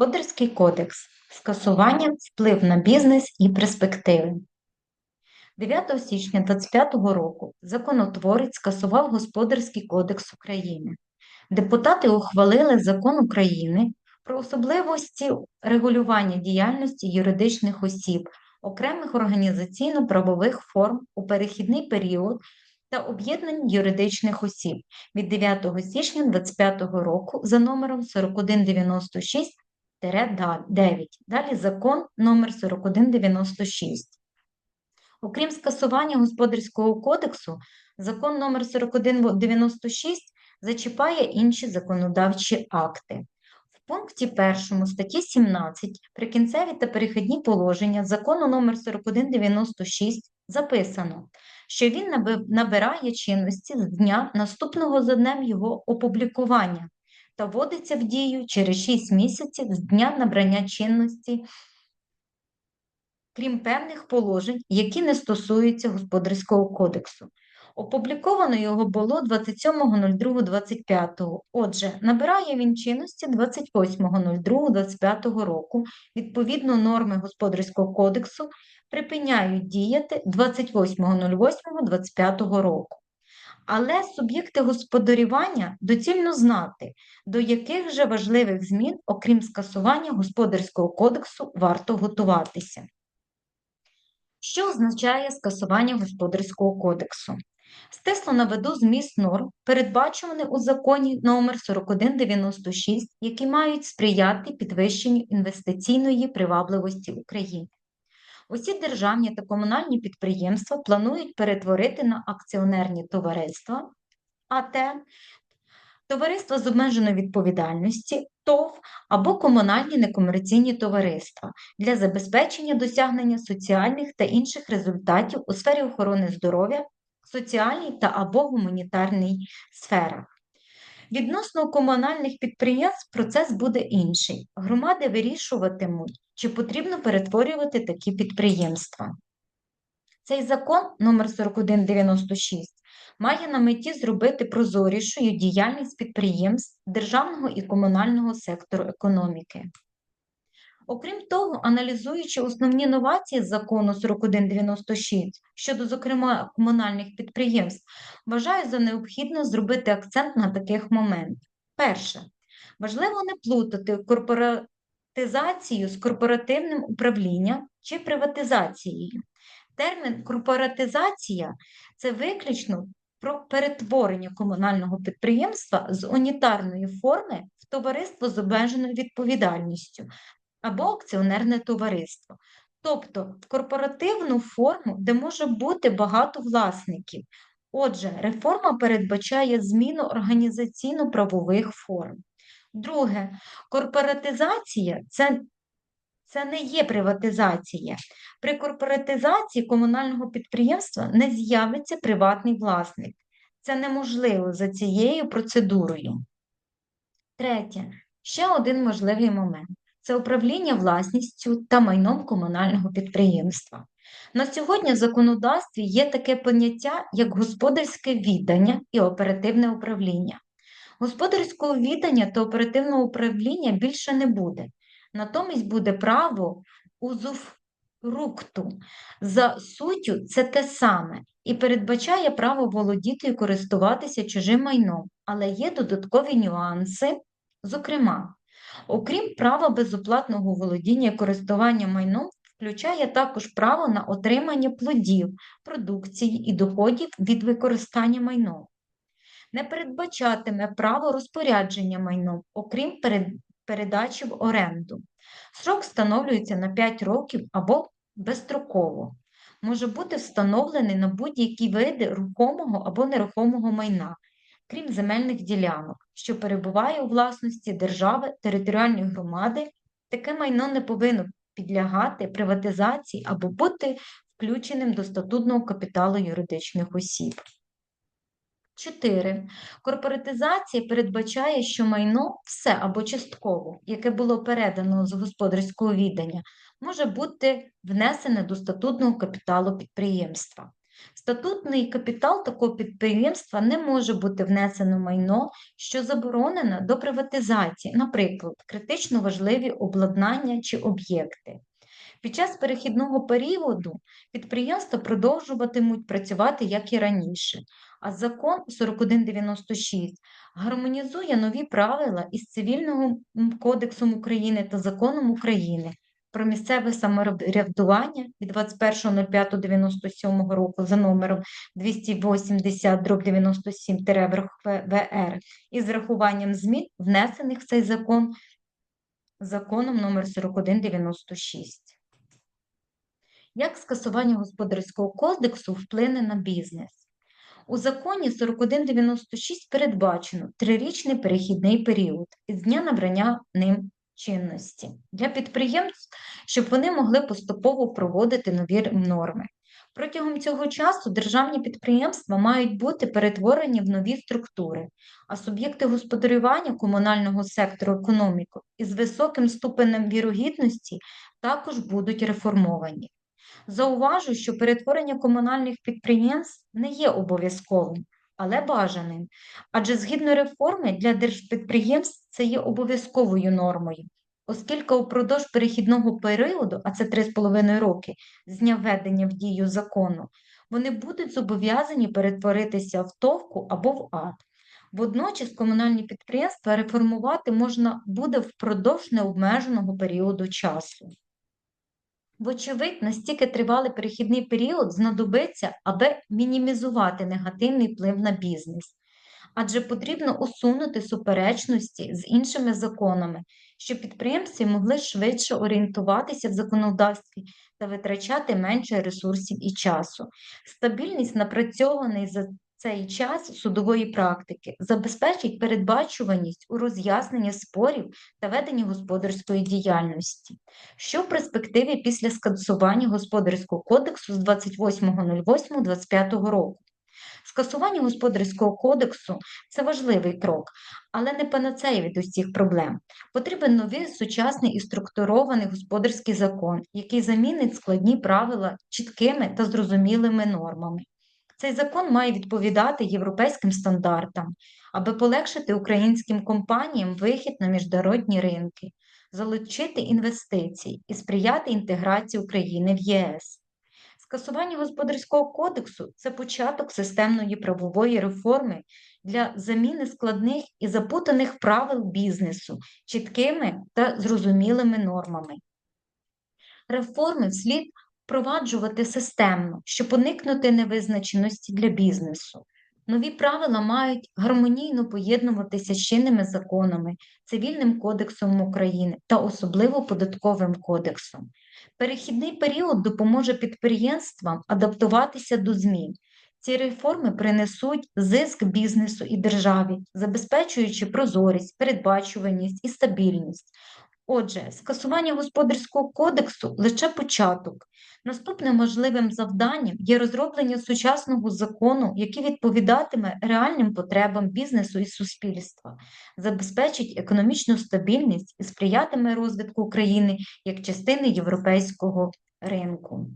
Господарський кодекс. Скасування, вплив на бізнес і перспективи. 9 січня 2025 року законотворець скасував Господарський кодекс України. Депутати ухвалили закон України про особливості регулювання діяльності юридичних осіб, окремих організаційно-правових форм у перехідний період та об'єднань юридичних осіб від 9 січня 2025 року за номером 4196 9. Далі закон номер 4196. Окрім скасування Господарського кодексу, закон номер 4196 зачіпає інші законодавчі акти. В пункті 1 статті 17 прикінцеві та перехідні положення закону номер 4196 записано, що він набирає чинності з дня наступного за днем його опублікування та вводиться в дію через 6 місяців з дня набрання чинності, крім певних положень, які не стосуються Господарського кодексу. Опубліковано його було 27.02.25. Отже, набирає він чинності 28.02.25 року. Відповідно, норми Господарського кодексу припиняють діяти 28.08.25 року. Але суб'єкти господарювання доцільно знати, до яких же важливих змін, окрім скасування Господарського кодексу, варто готуватися. Що означає скасування Господарського кодексу? Стисло наведу зміст норм, передбачуваний у законі номер 4196, які мають сприяти підвищенню інвестиційної привабливості України. Усі державні та комунальні підприємства планують перетворити на акціонерні товариства, АТ, товариства з обмеженою відповідальності, ТОВ або комунальні некомерційні товариства для забезпечення досягнення соціальних та інших результатів у сфері охорони здоров'я, соціальній та або гуманітарній сферах. Відносно комунальних підприємств процес буде інший. Громади вирішуватимуть, чи потрібно перетворювати такі підприємства. Цей закон номер 4196 має на меті зробити прозорішою діяльність підприємств державного і комунального сектору економіки. Окрім того, аналізуючи основні новації закону 4196 щодо, зокрема, комунальних підприємств, вважаю за необхідно зробити акцент на таких моментах. Перше, важливо не плутати корпоратизацію з корпоративним управлінням чи приватизацією. Термін корпоратизація це виключно про перетворення комунального підприємства з унітарної форми в товариство з обмеженою відповідальністю або акціонерне товариство. Тобто в корпоративну форму, де може бути багато власників. Отже, реформа передбачає зміну організаційно-правових форм. Друге, корпоратизація це, це не є приватизація. При корпоратизації комунального підприємства не з'явиться приватний власник. Це неможливо за цією процедурою. Третє, ще один важливий момент це управління власністю та майном комунального підприємства. На сьогодні в законодавстві є таке поняття, як господарське віддання і оперативне управління. Господарського віддання та оперативного управління більше не буде. Натомість буде право узуфрукту. За суттю це те саме і передбачає право володіти і користуватися чужим майном, але є додаткові нюанси, зокрема, Окрім права безоплатного володіння і користування майном, включає також право на отримання плодів, продукції і доходів від використання майном. Не передбачатиме право розпорядження майном, окрім передачі в оренду. Срок встановлюється на 5 років або безстроково. Може бути встановлений на будь-які види рухомого або нерухомого майна, крім земельних ділянок, що перебуває у власності держави, територіальної громади, таке майно не повинно підлягати приватизації або бути включеним до статутного капіталу юридичних осіб. 4. Корпоратизація передбачає, що майно все або частково, яке було передано з господарського віддання, може бути внесене до статутного капіталу підприємства. Статутний капітал такого підприємства не може бути внесено майно, що заборонено до приватизації, наприклад, критично важливі обладнання чи об'єкти. Під час перехідного періоду підприємства продовжуватимуть працювати як і раніше, а закон 4196 гармонізує нові правила із Цивільним кодексом України та законом України про місцеве самоврядування від 21.05.97 року за номером 280 97 ВР із врахуванням змін, внесених в цей закон законом номер 4196. Як скасування господарського кодексу вплине на бізнес? У законі 4196 передбачено трирічний перехідний період із дня набрання ним чинності для підприємств, щоб вони могли поступово проводити нові норми. Протягом цього часу державні підприємства мають бути перетворені в нові структури, а суб'єкти господарювання комунального сектору економіки із високим ступенем вірогідності також будуть реформовані. Зауважу, що перетворення комунальних підприємств не є обов'язковим, але бажаним, адже згідно реформи для держпідприємств це є обов'язковою нормою, оскільки упродовж перехідного періоду, а це 3,5 роки з дня введення в дію закону, вони будуть зобов'язані перетворитися в товку або в ад. Водночас комунальні підприємства реформувати можна буде впродовж необмеженого періоду часу. Вочевидь, настільки тривалий перехідний період знадобиться, аби мінімізувати негативний вплив на бізнес, адже потрібно усунути суперечності з іншими законами, щоб підприємці могли швидше орієнтуватися в законодавстві та витрачати менше ресурсів і часу. Стабільність напрацьований за цей час судової практики забезпечить передбачуваність у роз'ясненні спорів та веденні господарської діяльності, що в перспективі після скасування Господарського кодексу з 28.08.25 року. Скасування Господарського кодексу це важливий крок, але не панацея від усіх проблем. Потрібен новий сучасний і структурований господарський закон, який замінить складні правила чіткими та зрозумілими нормами. Цей закон має відповідати європейським стандартам, аби полегшити українським компаніям вихід на міжнародні ринки, залучити інвестиції і сприяти інтеграції України в ЄС. Скасування господарського кодексу це початок системної правової реформи для заміни складних і запутаних правил бізнесу чіткими та зрозумілими нормами. Реформи вслід впроваджувати системно, щоб уникнути невизначеності для бізнесу. Нові правила мають гармонійно поєднуватися з чинними законами, цивільним кодексом України та особливо податковим кодексом. Перехідний період допоможе підприємствам адаптуватися до змін. Ці реформи принесуть зиск бізнесу і державі, забезпечуючи прозорість, передбачуваність і стабільність. Отже, скасування господарського кодексу лише початок. Наступним можливим завданням є розроблення сучасного закону, який відповідатиме реальним потребам бізнесу і суспільства, забезпечить економічну стабільність і сприятиме розвитку України як частини європейського ринку.